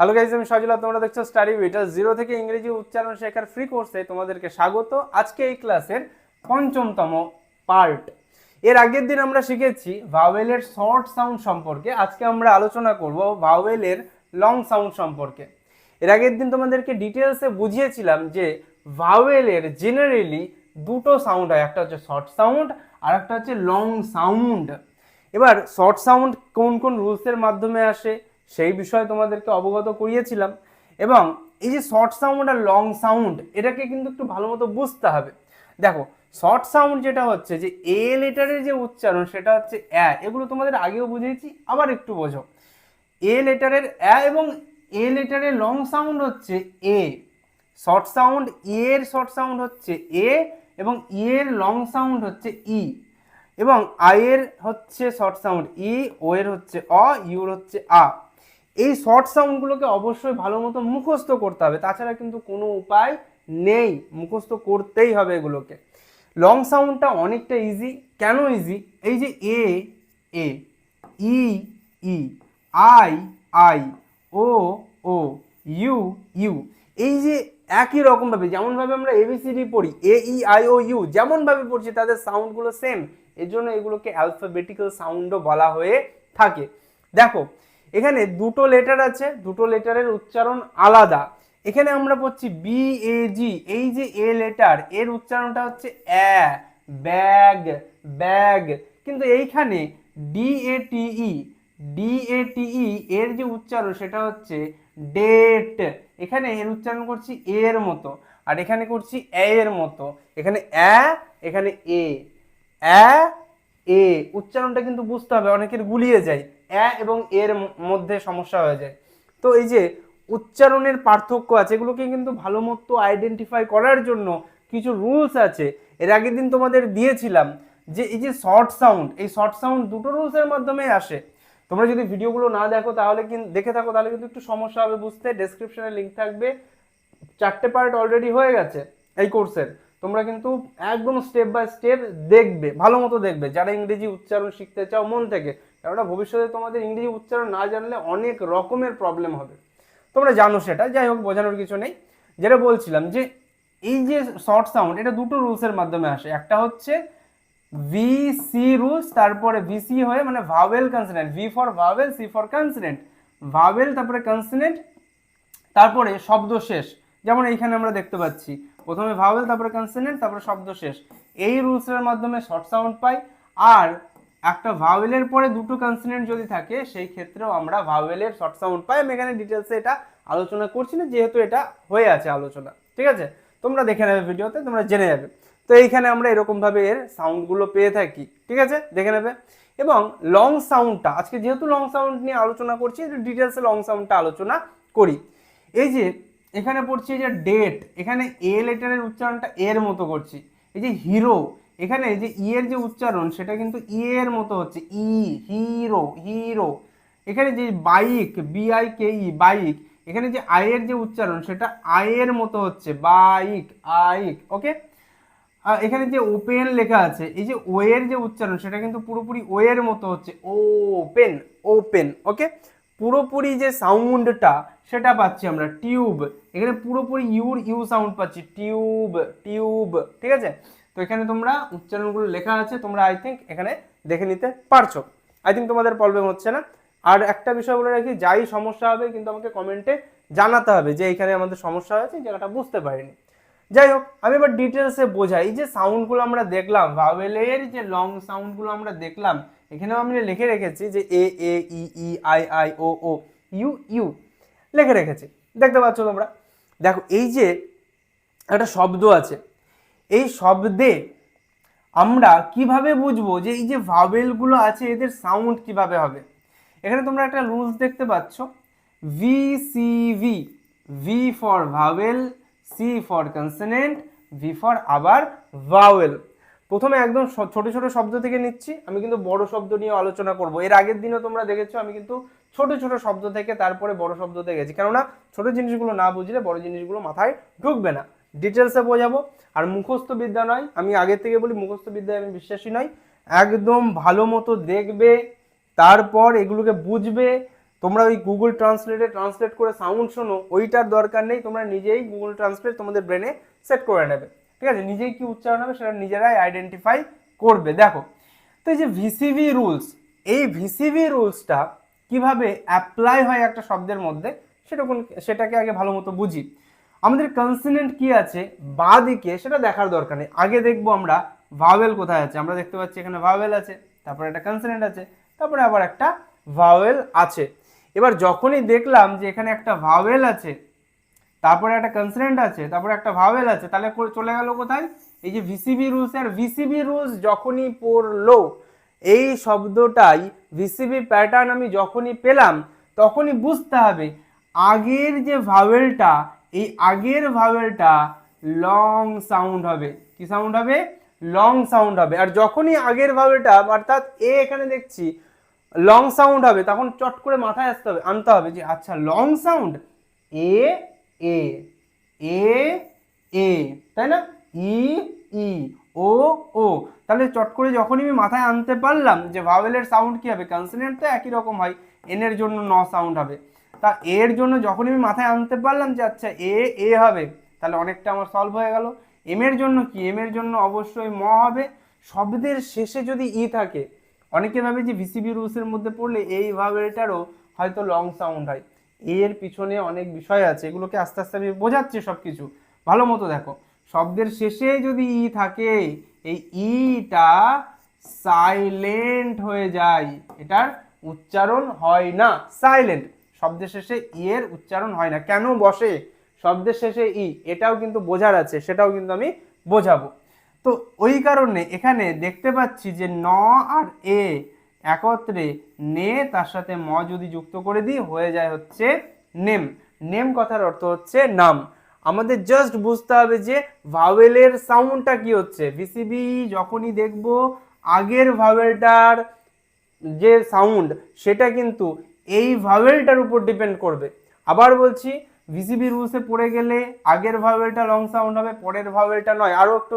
Hello guys আমি সজলা তোমরা দেখছ স্টাডি এটা জিরো থেকে ইংরেজি উচ্চারণ শেখার ফ্রি কোর্সে তোমাদেরকে স্বাগত। আজকে এই ক্লাসের পঞ্চমতম পার্ট এর আগের দিন আমরা শিখেছি ভাওয়েলের শর্ট সাউন্ড সম্পর্কে। আজকে আমরা আলোচনা করব ভাওয়েলের লং সাউন্ড সম্পর্কে। এর আগের দিন তোমাদেরকে ডিটেলসে বুঝিয়েছিলাম যে ভাওয়েলের জেনারেলি দুটো সাউন্ড হয়। একটা হচ্ছে শর্ট সাউন্ড আর একটা হচ্ছে লং সাউন্ড এবার শর্ট সাউন্ড কোন কোন রুলসের মাধ্যমে আসে? সেই বিষয়ে তোমাদেরকে অবগত করিয়েছিলাম। এবং এই যে শর্ট সাউন্ড আর লং সাউন্ড এটাকে কিন্তু একটু ভালো মতো বুঝতে হবে। দেখো শর্ট সাউন্ড যেটা হচ্ছে যে এ লেটারের যে উচ্চারণ, সেটা হচ্ছে অ্যা এগুলো তোমাদের আগেও বুঝিয়েছি, আবার একটু বোঝো। এ লেটারের অ্যা এবং এ লেটারের লং সাউন্ড হচ্ছে এ শর্ট সাউন্ড এর শর্ট সাউন্ড হচ্ছে এ এবং ই এর লং সাউন্ড হচ্ছে ই এবং আয়ের হচ্ছে শর্ট সাউন্ড ই ও এর হচ্ছে অ ইউর হচ্ছে আ এই শর্ট সাউন্ডগুলোকে অবশ্যই ভালো মতো মুখস্থ করতে হবে। তাছাড়া কিন্তু কোনো উপায় নেই, মুখস্থ করতেই হবে এগুলোকে। লং সাউন্ডটা অনেকটা ইজি কেন ইজি এই যে A A E E I I O O U U এই যে একই রকমভাবে, যেমনভাবে আমরা এবিসিডি পড়ি এ ই আই ও ইউ যেমনভাবে পড়ছি, তাদের সাউন্ডগুলো সেম এর জন্য এগুলোকে অ্যালফাবেটিক্যাল সাউন্ডও বলা হয়ে থাকে। দেখো এখানে দুটো লেটার আছে, দুটো লেটারের উচ্চারণ আলাদা। এখানে আমরা পড়ছি বি এ জি এই যে এ লেটার এর উচ্চারণটা হচ্ছে অ্যা, ব্যাগ ব্যাগ। কিন্তু এইখানে D A T E D A টি ই এর যে উচ্চারণ সেটা হচ্ছে ডেট এখানে এর উচ্চারণ করছি এ এর মতো। আর এখানে করছি এ এর মতো। এখানে অ্যা, এখানে এ অ্যা এ উচ্চারণটা কিন্তু বুঝতে হবে, অনেকের গুলিয়ে যায়। অ্যা এবং এর মধ্যে সমস্যা হয়ে যায়। তো এই যে উচ্চারণের পার্থক্য আছে, এগুলোকে কিন্তু ভালো মতো আইডেন্টিফাই করার জন্য কিছু রুলস আছে। এর আগের দিন তোমাদের দিয়েছিলাম যে এই যে শর্ট সাউন্ড এই শর্ট সাউন্ড দুটো রুলসের মাধ্যমে আসে। তোমরা যদি ভিডিওগুলো না দেখো, তাহলে কিন্তু দেখে থাকো, তাহলে কিন্তু একটু সমস্যা হবে বুঝতে। ডেসক্রিপশনে লিঙ্ক থাকবে। চারটে পার্ট অলরেডি হয়ে গেছে এই কোর্সের তোমরা কিন্তু একদম স্টেপ বাই স্টেপ দেখবে, ভালো মতো দেখবে। যারা ইংরেজি উচ্চারণ শিখতে চাও মন থেকে কেননা ভবিষ্যতে তোমাদের ইংরেজি উচ্চারণ না জানলে অনেক রকমের প্রবলেম হবে। তোমরা জানো সেটা, যাই হোক, বোঝানোর কিছু নেই। যেটা বলছিলাম যে, এই যে শর্ট সাউন্ড এটা দুটো রুলসের মাধ্যমে আসে। একটা হচ্ছে ভি সি রুলস তারপরে ভিসি হয়ে মানে vowel consonant V for vowel C for consonant vowel তারপরে কনসোনেন্ট তারপরে শব্দ শেষ। যেমন এইখানে আমরা দেখতে পাচ্ছি, প্রথমে ভাওয়েল তারপরে কনসোনেন্ট তারপরে শব্দ শেষ। এই রুলসের মাধ্যমে শর্ট সাউন্ড পাই। আর একটা ভাওয়েলের পরে দুটো কনসোনেন্ট যদি থাকে, সেই ক্ষেত্রেও আমরা ভাওয়েলের শর্ট সাউন্ড পাই। আমি এখানে ডিটেলসে এটা আলোচনা করছি না, যেহেতু এটা হয়ে আছে আলোচনা। ঠিক আছে? তোমরা দেখে নেবে ভিডিওতে, তোমরা জেনে যাবে। তো এইখানে আমরা এরকমভাবে এর সাউন্ডগুলো পেয়ে থাকি। ঠিক আছে? দেখে নেবে। এবং লং সাউন্ডটা আজকে যেহেতু লং সাউন্ড নিয়ে আলোচনা করছি ডিটেলসে লং সাউন্ডটা আলোচনা করি। এই যে, এখানে পড়ছি যে ডেট এখানে এ লেটারের উচ্চারণটা এর মতো করছি। এই যে হিরো এখানে যে ই এর যে উচ্চারণ, সেটা কিন্তু ই এর মতো হচ্ছে। ই হিরো হিরো এখানে যে বাইক বিআই কে ই বাইক এখানে যে আয়ের যে উচ্চারণ, সেটা আয়ের মতো হচ্ছে। বাইক আইক ওকে এখানে যে ওপেন লেখা আছে, এই যে ও এর যে উচ্চারণ, সেটা কিন্তু পুরোপুরি ও এর মতো হচ্ছে। ওপেন ওপেন ওকে পুরোপুরি যে সাউন্ডটা সেটা পাচ্ছি আমরা টিউব এখানে পুরোপুরি ইউর ইউ সাউন্ড পাচ্ছি। টিউব টিউব ঠিক আছে? তো এখানে তোমরা উচ্চারণগুলো লেখা আছে, তোমরা আই থিঙ্ক এখানে দেখে নিতে পারছ। আই থিঙ্ক তোমাদের প্রবলেম হচ্ছে না। আর একটা বিষয় বলে রাখি, যাই সমস্যা হবে কিন্তু আমাকে কমেন্টে জানাতে হবে যে এখানে আমাদের সমস্যা হয়েছে জায়গাটা বুঝতে পারিনি। যাই হোক, আমি এবার ডিটেলসে বোঝাই। এই যে সাউন্ডগুলো আমরা দেখলাম ভাওয়েলের যে লং সাউন্ডগুলো আমরা দেখলাম, এখানেও আমি লিখে রেখেছি যে A A, E E, I I, O O, U U লিখে রেখেছি। দেখতে পাচ্ছ তোমরা? দেখো, এই যে একটা শব্দ আছে এই শব্দে আমরা কীভাবে বুঝব যে এই যে ভাওয়েলগুলো আছে, এদের সাউন্ড কীভাবে হবে? এখানে তোমরা একটা রুলস দেখতে পাচ্ছ। V C V V for vowel C for consonant V for আবার ভাওয়েল প্রথমে একদম ছোট ছোট শব্দ থেকে নিচ্ছি। আমি কিন্তু বড় শব্দ নিয়ে আলোচনা করব। এর আগের দিনও তোমরা দেখেছ, আমি কিন্তু ছোট ছোট শব্দ থেকে তারপরে বড় শব্দতে গেছি। কেননা ছোট জিনিসগুলো না বুঝলে বড় জিনিসগুলো মাথায় ঢুকবে না। ডিটেলসে বোঝাবো। আর মুখস্থ বিদ্যা নয়, আমি আগে থেকে বলি, মুখস্থ বিদ্যায় আমি বিশ্বাসী নই। একদম ভালো মতো দেখবে, তারপর এগুলোকে বুঝবে। তোমরা ওই গুগল ট্রান্সলেটে ট্রান্সলেট করে সাউন্ড শোনো, ওইটার দরকার নেই। তোমরা নিজেই গুগল ট্রান্সলেট তোমাদের ব্রেনে সেট করে নেবে। ঠিক আছে? নিজেই কি উচ্চারণ হবে সেটা নিজেরাই আইডেন্টিফাই করবে। দেখো, তো এই যে ভিসিভি রুলস এই ভিসিভি রুলসটা কীভাবে অ্যাপ্লাই হয় একটা শব্দের মধ্যে, সেটা সেটাকে আগে ভালো মতো বুঝি। আমাদের কনসিনেন্ট কি আছে? বা দিকে সেটা দেখার দরকার নেই। আগে দেখব আমরা ভাওয়েল কোথায় আছে। আমরা দেখতে পাচ্ছি এখানে ভাওয়েল আছে, তারপরে একটা কনসিনেন্ট আছে, তারপরে আবার একটা ভাওয়েল আছে। এবার যখনই দেখলাম যে এখানে একটা ভাওয়েল আছে, তারপরে একটা কনসিডেন্ট আছে, তারপরে একটা ভাওয়েল আছে, তাহলে চলে গেল কোথায়? এই যে ভিসিবি রুলস আর ভিসিবি রুলস যখনই পড়ল, এই শব্দটাই ভিসিবি প্যাটার্ন আমি যখনই পেলাম, তখনই বুঝতে হবে, আগের যে ভাওয়েলটা এই আগের ভাওয়েলটা লং সাউন্ড হবে। কি সাউন্ড হবে? লং সাউন্ড হবে। আর যখনই আগের ভাওয়েলটা অর্থাৎ এ এখানে দেখছি লং সাউন্ড হবে, তখন চট করে মাথায় আসতে হবে, আনতে হবে যে আচ্ছা লং সাউন্ড এ এ এ এ তাই না? ই ই ও ও তাহলে চট করে যখনই আমি মাথায় আনতে পারলাম যে ভাওয়েলের সাউন্ড কি হবে কনসোনেন্ট তো একই রকম হয় এন এর জন্য ন সাউন্ড হবে। তা এর জন্য যখনই আমি মাথায় আনতে পারলাম যে আচ্ছা এ এ হবে, তাহলে অনেকটা আমার সলভ হয়ে গেল। এম এর জন্য কি? এম এর জন্য অবশ্যই ম হবে। শব্দের শেষে যদি ই থাকে, অনেকে ভাবে যে ভিসিবি রুলসের মধ্যে পড়লে এই ভাবেলটারও হয়তো লং সাউন্ড হয়। এর পিছনে অনেক বিষয় আছে, এগুলোকে আস্তে আস্তে আমি বোঝাচ্ছি সব কিছু ভালো মতো দেখো, শব্দের শেষে যদি ই থাকে, এই ইটা সাইলেন্ট হয়ে যায়। এটার উচ্চারণ হয় না সাইলেন্ট শব্দের শেষে ই এর উচ্চারণ হয় না। কেন বসে? শব্দের শেষে ই। এটাও কিন্তু বোঝার আছে, সেটাও কিন্তু আমি বোঝাবো। তো ওই কারণে এখানে দেখতে পাচ্ছি যে ন আর এ একত্রে নে তার সাথে ম যদি যুক্ত করে দিই, হয়ে যায় হচ্ছে নেম। নেম কথার অর্থ হচ্ছে নাম। আমাদের জাস্ট বুঝতে হবে যে ভাওয়েলের সাউন্ডটা কি হচ্ছে। ভিসিবি যখনই দেখব, আগের ভাওয়েলটার যে সাউন্ড সেটা কিন্তু এই ভাওয়েলটার উপর ডিপেন্ড করবে। আবার বলছি ভিসিবি রুলসে পড়ে গেলে আগের ভাওয়েলটা লং সাউন্ড হবে, পরের ভাওয়েলটা নয়। আরও একটু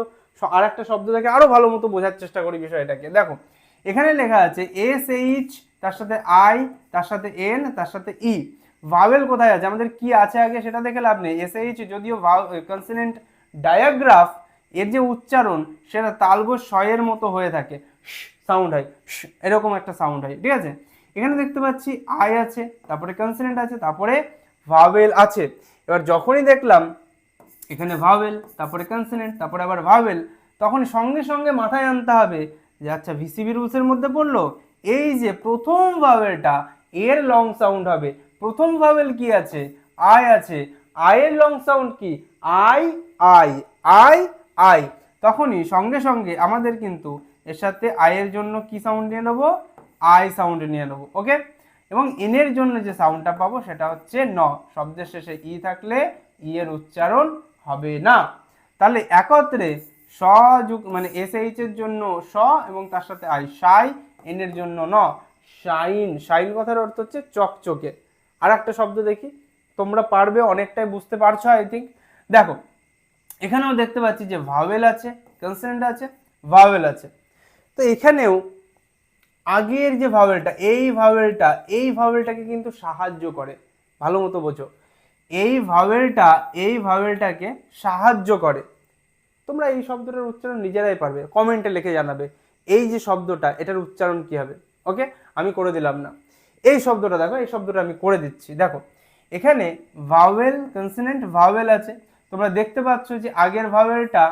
আর একটা শব্দ থেকে আরও ভালো মতো বোঝার চেষ্টা করি বিষয়টাকে। দেখো, এখানে লেখা আছে এস এইচ তার সাথে আই তার সাথে এন তার সাথে ই ভাওয়েল কোথায় আছে? আমাদের কি আছে আগে সেটা দেখে লাভ নেই। এস এইচ যদিও কনসিনেন্ট ডায়াগ্রাফ এর যে উচ্চারণ, সেটা তালব শয়ের মতো হয়ে থাকে। সাউন্ড হয়। এরকম একটা সাউন্ড হয়। ঠিক আছে? এখানে দেখতে পাচ্ছি আই আছে, তারপরে কনসিনেন্ট আছে, তারপরে ভাওয়েল আছে। এবার যখনই দেখলাম এখানে ভাওয়েল তারপরে কনসোনেন্ট তারপরে আবার ভাওয়েল তখন সঙ্গে সঙ্গে মাথায় আনতে হবে যে আচ্ছা ভিসিবি রুলসের মধ্যে পড়ল। এই যে প্রথম ভাওয়েলটা এর লং সাউন্ড হবে। প্রথম ভাওয়েল কি আছে? আই আছে। আয়ের লং সাউন্ড কি? আই আই আই আই তখনই সঙ্গে সঙ্গে আমাদের কিন্তু এর সাথে আয়ের জন্য কি সাউন্ড নিয়ে নেব? আই সাউন্ড নিয়ে নেব ওকে এবং এনের জন্য যে সাউন্ডটা পাবো সেটা হচ্ছে ন। শব্দের শেষে ই থাকলে ই এর উচ্চারণ হবে না। তাহলে একত্রে স যুগ মানে এস এইচ এর জন্য স এবং তার সাথে আই সাই এন এর জন্য ন। শাইন শাইন কথার অর্থ হচ্ছে চকচকে। আর একটা শব্দ দেখি। তোমরা পারবে, অনেকটাই বুঝতে পারছ আই থিঙ্ক দেখো, এখানেও দেখতে পাচ্ছি যে ভাওয়েল আছে কনসেন্ট আছে ভাওয়েল আছে। তো এখানেও আগের যে ভাওয়েলটা, এই ভাওয়েলটা, এই ভাওয়েলটাকে কিন্তু সাহায্য করে। ভালো মতো বোঝো। এই ভাওয়েলটা, এই ভাওয়েলটাকে সাহায্য করে। তোমরা এই শব্দটার উচ্চারণ নিজেরাই পারবে। কমেন্টে লিখে জানাবে, এই যে শব্দটা, এটার উচ্চারণ কি হবে? ওকে? আমি করে দিলাম না। এই শব্দটা দেখো, এই শব্দটা আমি করে দিচ্ছি। দেখো, এখানে ভাওয়েল, কনসোনেন্ট ভাওয়েল আছে। তোমরা দেখতে পাচ্ছ যে আগের ভাওয়েলটা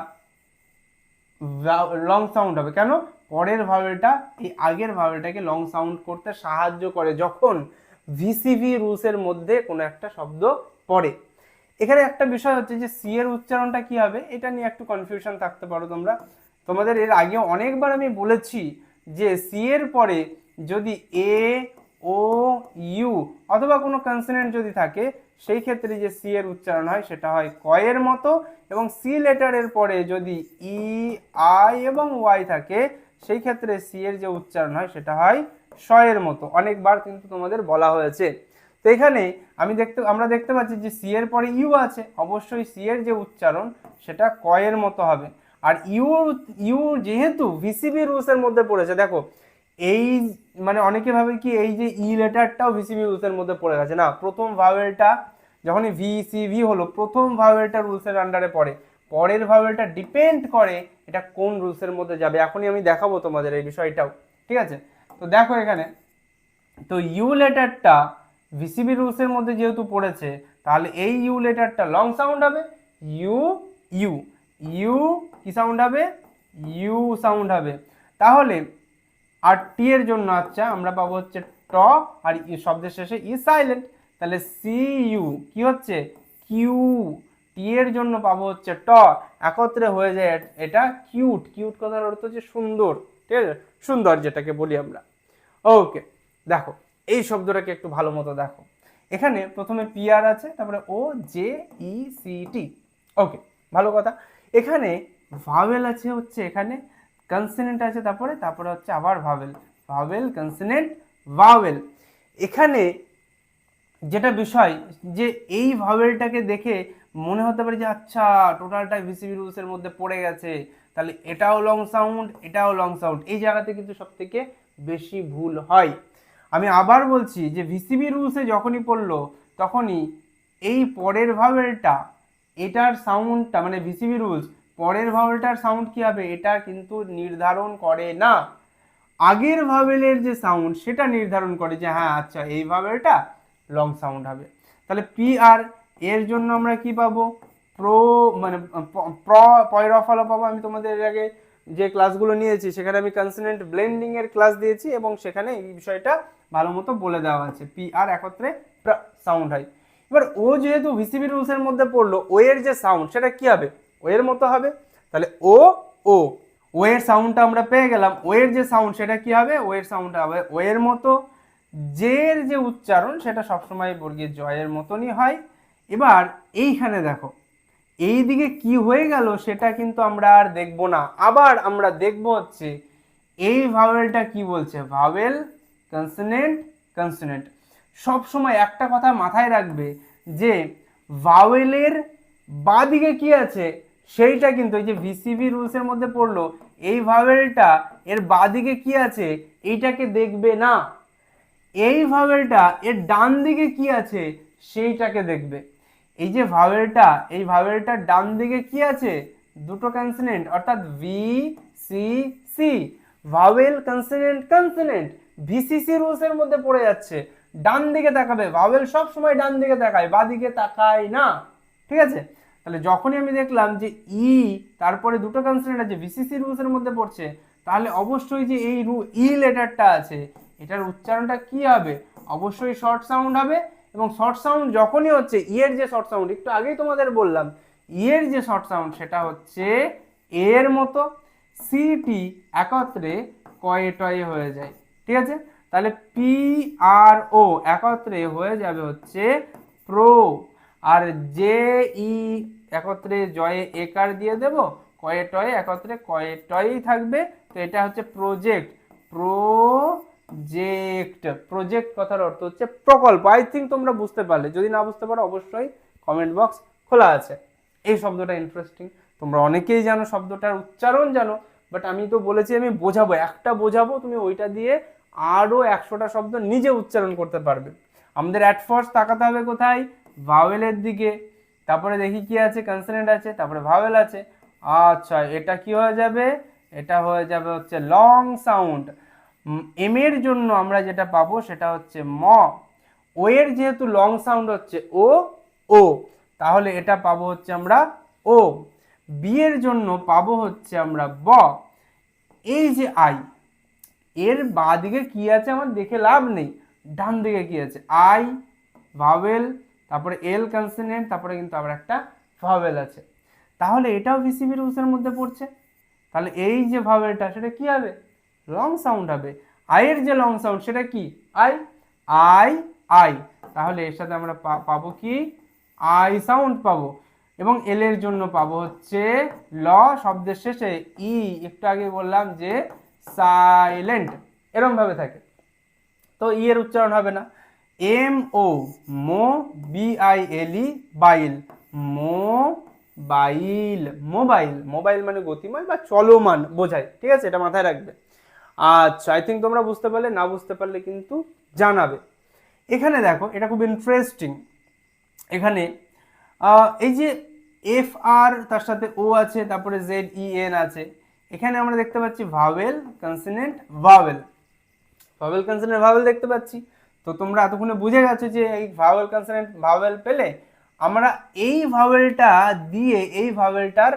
লং সাউন্ড হবে। কেন? পরের ভাওয়েলটা এই আগের ভাওয়েলটাকে লং সাউন্ড করতে সাহায্য করে যখন ভিসিভি রুলসের মধ্যে কোনো একটা শব্দ পড়ে। এখানে একটা বিষয় হচ্ছে যে সি এর উচ্চারণটা কি হবে, এটা নিয়ে একটু কনফিউশন থাকতে পারো তোমরা। তোমাদের এর আগে অনেকবার আমি বলেছি যে সি এর পরে যদি এ ও ইউ অথবা কোনো কনসোনেন্ট যদি থাকে, সেই ক্ষেত্রে যে সি এর উচ্চারণ হয় সেটা হয় কয়ের মতো এবং সি লেটারের পরে যদি ই আই এবং ওয়াই থাকে সেই ক্ষেত্রে সি এর যে উচ্চারণ হয়, সেটা হয় শয়ের মতো। অনেকবার কিন্তু তোমাদের বলা হয়েছে। তো এখানে আমি দেখতে, আমরা দেখতে পাচ্ছি যে সি এর পরে ইউ আছে। অবশ্যই সি এর যে উচ্চারণ, সেটা কয়ের মতো হবে। আর ইউ ইউ যেহেতু ভিসিবি রুলসের মধ্যে পড়েছে, দেখো, এই মানে অনেকে ভাবে কি এই যে ই লেটারটাও ভিসিবি রুলসের মধ্যে পড়ে গেছে। না, প্রথম ভাওয়েলটা যখনই ভি সি ভি হলো, প্রথম ভাওয়েলটা রুলসের আন্ডারে পড়ে। পরের ভাওয়েলটা ডিপেন্ড করে এটা কোন রুলসের মধ্যে যাবে। এখনই আমি দেখাবো তোমাদের এই বিষয়টাও, ঠিক আছে? তো দেখো এখানে, তো ইউ লেটারটা ভিসিবি রুলসের মধ্যে যেহেতু পড়েছে, তাহলে এই ইউ লেটারটা লং সাউন্ড হবে? ইউ ইউ ইউ কি সাউন্ড হবে? ইউ সাউন্ড হবে। তাহলে, আর টি এর জন্য আচ্ছা আমরা পাবো হচ্ছে ট, আর শব্দের শেষে ই সাইলেন্ট তাহলে সি ইউ কি হচ্ছে? কিউ টি এর জন্য পাবো হচ্ছে ট একত্রে হয়ে যায় এট- কিউট কিউট কথার অর্থ হচ্ছে সুন্দর, ঠিক আছে? সুন্দর যেটাকে বলি আমরা। ওকে দেখো, এই শব্দটাকে একটু ভালো মতো দেখো। এখানে প্রথমে পিআর আছে, তারপরে ও জে ই সি টি ওকে ভালো কথা। এখানে ভাওয়েল আছে হচ্ছে এখানে কনসোনেন্ট আছে তারপরে তারপরে হচ্ছে আবার ভাওয়েল ভাওয়েল কনসোনেন্ট ভাওয়েল এখানে যেটা বিষয়, যে এই ভাওয়েলটাকে দেখে মনে হতে পারে যে আচ্ছা টোটালটাই ভিসিবি রুলসের মধ্যে পড়ে গেছে। তাহলে এটাও লং সাউন্ড এটাও লং সাউন্ড এই জায়গাতে কিন্তু সব থেকে বেশি ভুল হয়। আমি আবার বলছি যে ভিসিবি রুলসে যখনই পড়ল, তখনই এই পরের ভাওয়েলটা এটার সাউন্ডটা মানে ভিসিবি রুলস পরের ভাওয়েলটার সাউন্ড কি হবে, এটা কিন্তু নির্ধারণ করে না। আগের ভাওয়েলের যে সাউন্ড সেটা নির্ধারণ করে যে হ্যাঁ আচ্ছা এই ভাওয়েলটা লং সাউন্ড হবে। তাহলে পি আর এর জন্য আমরা কি পাবো? প্রো মানে প্র পয়রফলা পাবো। আমি তোমাদের এর আগে যে ক্লাসগুলো নিয়েছি, সেখানে আমি কনসোনেন্ট ব্লেন্ডিং এর ক্লাস দিয়েছি এবং সেখানে এই বিষয়টা ভালো মতো বলে দেওয়া আছে। পি আর একত্রে সাউন্ড হয়। এবার ও যেহেতু ভিসিবি রুলসের মধ্যে পড়ল, ও এর যে সাউন্ড সেটা কি হবে? ও এর মতো হবে। তাহলে ও ও ও এর সাউন্ডটা আমরা পেয়ে গেলাম। ও এর যে সাউন্ড সেটা কি হবে? ও এর সাউন্ডটা হবে। ও এর মতো জের যে উচ্চারণ, সেটা সবসময় বর্গীয় জয়ের মতনই হয়। এবার এইখানে দেখো এই দিকে কি হয়ে গেল সেটা কিন্তু আমরা আর দেখব না। আবার আমরা দেখব হচ্ছে, এই ভাওয়েলটা কি বলছে? ভাওয়েল কনসোনেন্ট কনসোনেন্ট সব সময় একটা কথা মাথায় রাখবে যে ভাওয়েলের বাদিকে কি আছে? সেইটা কিন্তু এই যে ভিসিবি রুলসের মধ্যে পড়ল, এই ভাওয়েলটা এর বাদিকে কি আছে? এইটাকে দেখবে না। এই ভাওয়েলটা এর ডান দিকে কি আছে? সেইটাকে দেখবে। এই যে ভাওয়েলটা, এই ভাওয়েলটার ডান দিকে কি আছে? দুটো কনসোনেন্ট অর্থাৎ V C C vowel consonant consonant VCC রুলসের মধ্যে পড়ে যাচ্ছে। ডান দিকে তাকাবে, ভাওয়েল সব সময় ডান দিকে তাকায়, বা দিকে তাকায় না। ঠিক আছে? তাহলে যখনই আমি দেখলাম যে ই তারপরে দুটো কনসোনেন্ট আছে ভিসিসি রুলসের মধ্যে পড়ছে, তাহলে অবশ্যই যে এই রু ই লেটারটা আছে, এটার উচ্চারণটা কি হবে? অবশ্যই শর্ট সাউন্ড হবে এবং শর্ট সাউন্ড যখনই হচ্ছে ইয়ের যে শর্ট সাউন্ড একটু আগেই তোমাদের বললাম ইয়ের যে শর্ট সাউন্ড সেটা হচ্ছে এর মতো সিটি একত্রে কয়ে টয়ে হয়ে যায়, ঠিক আছে? তাহলে পি আর ও একত্রে হয়ে যাবে হচ্ছে প্রো আর জে ই একত্রে জয়ে একার দিয়ে দেব, কয়ে টয়ে একত্রে কয়ে টয়েই থাকবে, তো এটা হচ্ছে প্রজেক্ট প্রজেক্ট প্রজেক্ট কথার অর্থ হচ্ছে প্রকল্প। আই থিঙ্ক তোমরা বুঝতে পারলে। যদি না বুঝতে পারো, অবশ্যই কমেন্ট বক্স খোলা আছে। এই শব্দটা ইন্টারেস্টিং তোমরা অনেকেই জানো শব্দটার উচ্চারণ জানো বাট আমি তো বলেছি আমি বোঝাবো, একটা বোঝাবো, তুমি ওইটা দিয়ে আরও একশোটা শব্দ নিজে উচ্চারণ করতে পারবে। আমাদের অ্যাট ফার্স্ট তাকাতে হবে কোথায়? ভাওয়েলের দিকে। তারপরে দেখি কি আছে কনসোনেন্ট আছে, তারপরে ভাওয়েল আছে। আচ্ছা এটা কি হয়ে যাবে? এটা হয়ে যাবে হচ্ছে লং সাউন্ড এম এর জন্য আমরা যেটা পাবো সেটা হচ্ছে ম। ও এর যেহেতু লং সাউন্ড হচ্ছে ও ও তাহলে এটা পাবো হচ্ছে আমরা ও বি এর জন্য পাবো হচ্ছে আমরা ব। এই যে আই এর বাঁ দিকে কি আছে আমার দেখে লাভ নেই। ডান দিকে কি আছে? আই ভাওয়েল তারপরে এল কনসোনেন্ট তারপরে কিন্তু আবার একটা ভাওয়েল আছে। তাহলে এটাও ভিসিবি রুলসের মধ্যে পড়ছে। তাহলে এই যে ভাওয়েলটা সেটা কি হবে? লং সাউন্ড হবে। আয়ের যে লং সাউন্ড সেটা কি? আই আই আই তাহলে এর সাথে আমরা পাবো কি? আই সাউন্ড পাবো। এবং এল এর জন্য পাবো হচ্ছে ল, শব্দের শেষে ই একটু আগে বললাম যে সাইলেন্ট এরম ভাবে থাকে। তো ই এর উচ্চারণ হবে না। M O mo B I L E bile mobile mobile mobile মানে গতিময় বা চলমান, বোঝায়। ঠিক আছে? এটা মাথায় রাখবে। আচ্ছা আই থিঙ্ক তোমরা বুঝতে পারলে, না বুঝতে পারলে কিন্তু জানাবে। এখানে দেখো, এটা খুব ইন্টারেস্টিং এখানে এই যে এফ আর তার সাথে ও আছে, তারপরে জেড ই এন আছে, এখানে আমরা দেখতে পাচ্ছি vowel consonant vowel vowel consonant vowel দেখতে পাচ্ছি। তো তোমরা এতক্ষণে বুঝে গেছো যে এই ভাওয়েল কনসোনেন্ট ভাওয়েল পেলে আমরা এই ভাওয়েলটা দিয়ে এই ভাওয়েলটার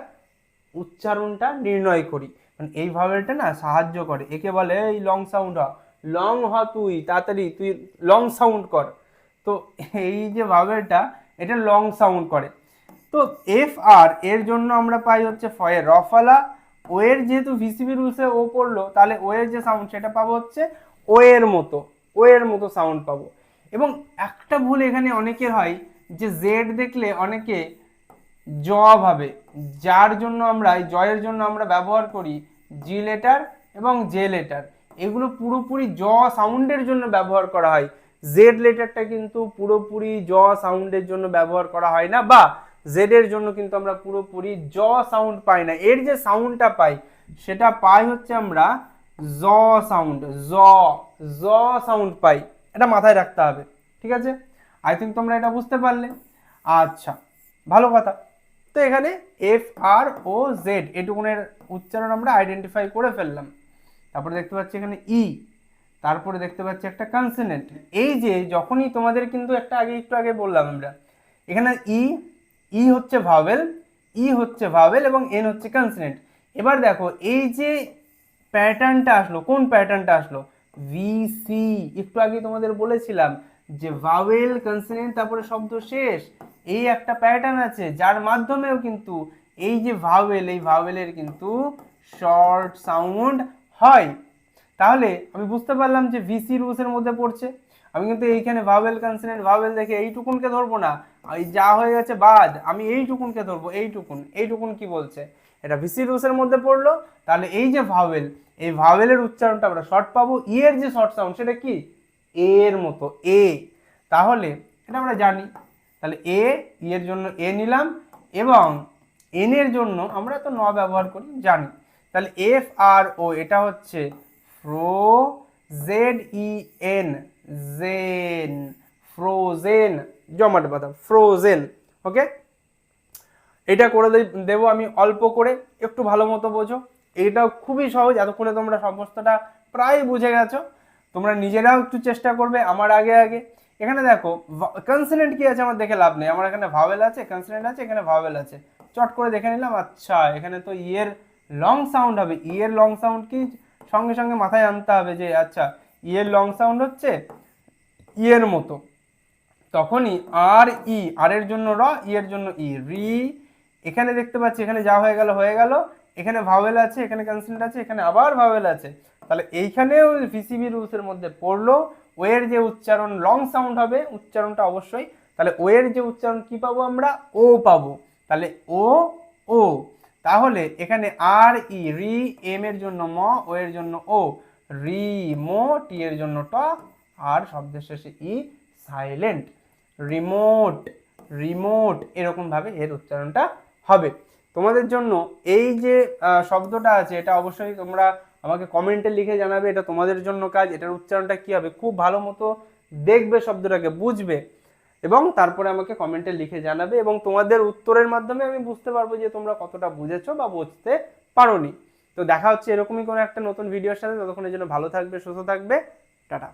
উচ্চারণটা নির্ণয় করি। মানে এই ভাওয়েলটা না সাহায্য করে। একে বলে, এই লং সাউন্ড হ, লং হ তুই, তাড়াতাড়ি, তুই লং সাউন্ড কর। তো এই যে ভাওয়েলটা, এটা লং সাউন্ড করে। তো এফ আর এর জন্য আমরা পাই হচ্ছে ফয়ের। রফালা, ও এর যেহেতু ভিসিবি রুলসে ও পড়ল তাহলে ও এর যে সাউন্ড, সেটা পাবো হচ্ছে ও এর মতো, ও এর মতো সাউন্ড পাবো। এবং একটা ভুল এখানে অনেকের হয়, যে জেড দেখলে অনেকে জ ভাবে যার জন্য আমরা জয়ের জন্য আমরা ব্যবহার করি জি লেটার এবং জে লেটার এগুলো পুরোপুরি জ সাউন্ডের জন্য ব্যবহার করা হয়। জেড লেটারটা কিন্তু পুরোপুরি জ সাউন্ডের জন্য ব্যবহার করা হয় না, বা জেড এর জন্য কিন্তু আমরা পুরোপুরি জ সাউন্ড পাই না। এর যে সাউন্ডটা পাই, সেটা পাই হচ্ছে আমরা জ সাউন্ড, জ জ সাউন্ড পাই। এটা মাথায় রাখতে হবে, ঠিক আছে? আই থিঙ্ক তোমরা এটা বুঝতে পারলে। আচ্ছা ভালো কথা। তো এখানে এফ আর ও জেড এটুকুনের উচ্চারণ আমরা আইডেন্টিফাই করে ফেললাম। তারপরে দেখতে পাচ্ছি এখানে ই তারপরে দেখতে পাচ্ছি একটা কনসোনেন্ট এই যে যখনই তোমাদের কিন্তু একটা আগে একটু আগে বললাম আমরা, এখানে ই ই হচ্ছে ভাওয়েল ই হচ্ছে ভাওয়েল এবং এন হচ্ছে কনসোনেন্ট এবার দেখো, এই যে প্যাটার্নটা আসলো, কোন প্যাটার্নটা আসলো? ভি সি একটু আগে তোমাদের বলেছিলাম যে ভাওয়েল কনসোনেন্ট তারপরে শব্দ শেষ, এই একটা প্যাটার্ন আছে, যার মাধ্যমেও কিন্তু এই যে ভাওয়েল এই ভাওয়েলের কিন্তু শর্ট সাউন্ড হয়। তাহলে আমি বুঝতে পারলাম যে ভিসি রুলসের মধ্যে পড়ছে। আমি কিন্তু এইখানে ভাওয়েল কনসোনেন্ট ভাওয়েল দেখে এইটুকুনকে ধরবো না। এই যা হয়ে গেছে বাদ, আমি এইটুকুনকে ধরবো, এইটুকুন এইটুকুন কি বলছে? এটা ভিসি রুলসের মধ্যে পড়ল। তাহলে এই যে ভাওয়েল এই ভাওয়েলের উচ্চারণটা আমরা শর্ট পাবো। ইয়ের যে শর্ট সাউন্ড সেটা কি? এর মতো, এ। তাহলে এটা আমরা জানি। তাহলে এ এর জন্য এ নিলাম এবং এন এর জন্য আমরা তো ন ব্যবহার করি, জানি। তাহলে এফ আর ও, এটা হচ্ছে fro Z E N, zen frozen জমাট বাঁধা ফ্রোজেন ওকে? এটা করে দেবো আমি অল্প করে, একটু ভালো মতো বোঝো। এটা খুবই সহজ, এতক্ষণে তোমরা সমস্তটা প্রায় বুঝে গেছো। তোমরা নিজেরাও একটু চেষ্টা করবে, আমার আগে আগে। এখানে দেখো কনসোনেন্ট কি আছে আমার দেখে লাভ নেই। আমার এখানে ভাওয়েল আছে কনসোনেন্ট আছে, এখানে ভাওয়েল আছে। চট করে দেখে নিলাম আচ্ছা এখানে তো ইয়ের লং সাউন্ড হবে। ইয়ের লং সাউন্ড কি? সঙ্গে সঙ্গে মাথায় আনতে হবে যে আচ্ছা ইয়ের লং সাউন্ড হচ্ছে ইয়ের মতো। তখনই আর ই আর এর জন্য র ই এর জন্য ই রি, এখানে দেখতে পাচ্ছি, এখানে যা হয়ে গেল হয়ে গেল। এখানে ভাওয়েল আছে, এখানে কনসোনেন্ট আছে, এখানে আবার ভাওয়েল আছে। তাহলে এইখানেও ভিসিবি রুলসের মধ্যে পড়ল ওয়ের যে উচ্চারণ লং সাউন্ড হবে, উচ্চারণটা অবশ্যই, তাহলে ওয়ের যে উচ্চারণ কি পাবো আমরা? ও পাবো। তাহলে ও ও তাহলে এখানে আর ই রি এম এর জন্য ম ও এর জন্য ও রি মো টি এর জন্য ট আর শব্দের শেষে ই সাইলেন্ট রিমোট রিমোট এরকম ভাবে এর উচ্চারণটা হবে। তোমাদের জন্য এই যে শব্দটা আছে, এটা অবশ্যই তোমরা আমাকে কমেন্টে লিখে জানাবে এটা তোমাদের জন্য কাজ, এটার উচ্চারণটা কি হবে, খুব ভালো মতো দেখবে শব্দটাকে, বুঝবে। এবং তারপরে আমাকে কমেন্টে লিখে জানাবে এবং তোমাদের উত্তরের মাধ্যমে আমি বুঝতে পারব যে তোমরা কতটা বুঝেছ বা বুঝতে পারোনি। তো দেখা হচ্ছে এরকমই কোনো একটা নতুন ভিডিওর সাথে, ততক্ষণের জন্য ভালো থাকবে, সুস্থ থাকবে, টাটা।